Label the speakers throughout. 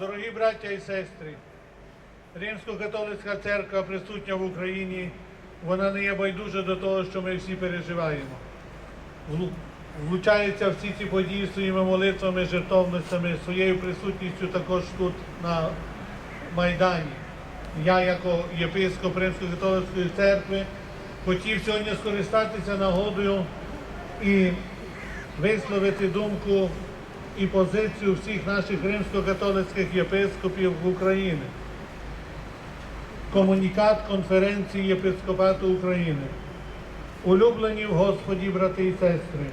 Speaker 1: Дорогі браття і сестри, Римсько-католицька церква присутня в Україні, вона не є байдужа до того, що ми всі переживаємо. Влу- Влучаються всі ці події своїми молитвами, жертовностями, своєю присутністю також тут на Майдані. Я, як єпископ Римсько-католицької церкви, хотів сьогодні скористатися нагодою і висловити думку і позицію всіх наших римсько-католицьких єпископів в Україні. Комунікат конференції єпископату України. Улюблені в Господі, брати і сестри.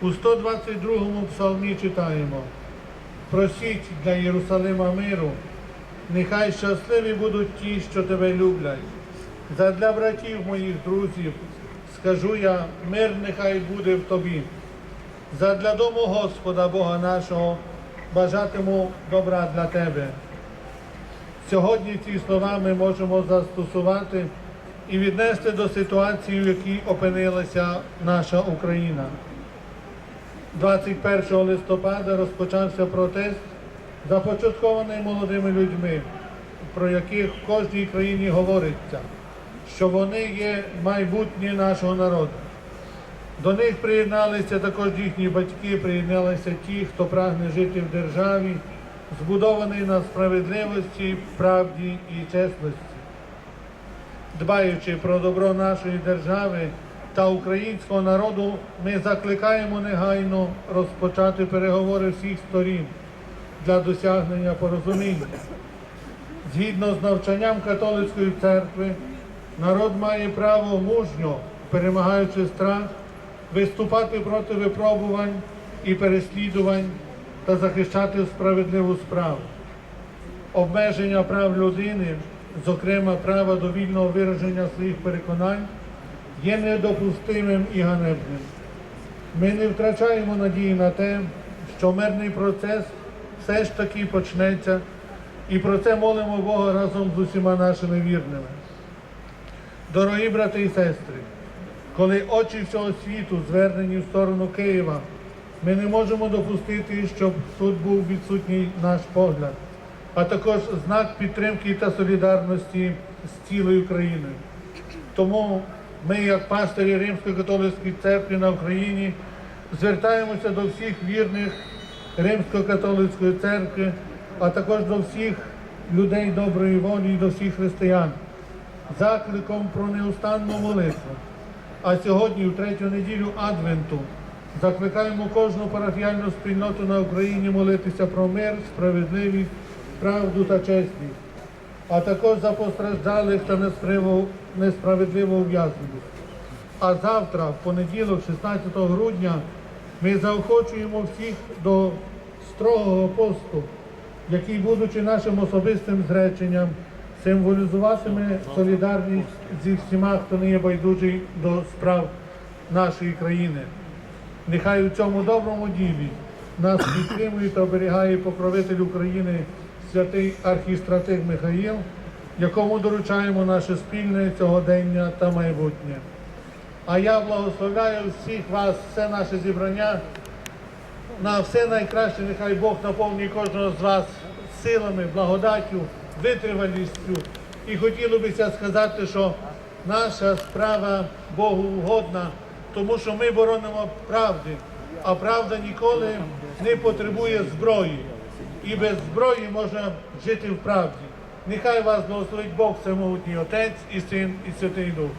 Speaker 1: У 122-му псалмі читаємо: Просіть для Єрусалима миру, нехай щасливі будуть ті, що тебе люблять. Задля братів моїх друзів скажу я, мир нехай буде в тобі. Задля дому Господа Бога нашого бажатиму добра для тебе. Сьогодні ці слова ми можемо застосувати і віднести до ситуації, в якій опинилася наша Україна. 21 листопада розпочався протест, започаткований молодими людьми, про яких в кожній країні говориться, що вони є майбутнє нашого народу. До них приєдналися також їхні батьки, приєдналися ті, хто прагне жити в державі, збудований на справедливості, правді і чесності. Дбаючи про добро нашої держави та українського народу, ми закликаємо негайно розпочати переговори всіх сторін для досягнення порозуміння. Згідно з навчанням католицької церкви, народ має право мужньо, перемагаючи страх, виступати проти випробувань і переслідувань та захищати справедливу справу. Обмеження прав людини, зокрема права до вільного вираження своїх переконань, є недопустимим і ганебним. Ми не втрачаємо надії на те, що мирний процес все ж таки почнеться, і про це молимо Бога разом з усіма нашими вірними. Дорогі брати і сестри, коли очі всього світу звернені в сторону Києва, ми не можемо допустити, щоб тут був відсутній наш погляд, а також знак підтримки та солідарності з цілою країною. Тому ми, як пастирі Римсько-католицької церкви на Україні, звертаємося до всіх вірних Римсько-католицької церкви, а також до всіх людей доброї волі і до всіх християн, закликом про неустанну молитву. А сьогодні, в третю неділю Адвенту, закликаємо кожну парафіальну спільноту на Україні молитися про мир, справедливість, правду та чесність, а також за постраждалих та несправедливо ув'язнених. А завтра, в понеділок, 16 грудня, ми заохочуємо всіх до строгого посту, який, будучи нашим особистим зреченням, символізуватиме солідарність зі всіма, хто не є байдужий до справ нашої країни. Нехай у цьому доброму ділі нас підтримує та оберігає покровитель України святий архістратиг Михаїл, якому доручаємо наше спільне сьогодення та майбутнє. А я благословляю всіх вас, все наше зібрання на все найкраще, нехай Бог наповнює кожного з вас силами, благодаттю, витривалістю. І хотілося б сказати, що наша справа Богу угодна, тому що ми боронимо правди, а правда ніколи не потребує зброї. І без зброї можна жити в правді. Нехай вас благословить Бог, всемогутній Отець і Син, і Святий Дух.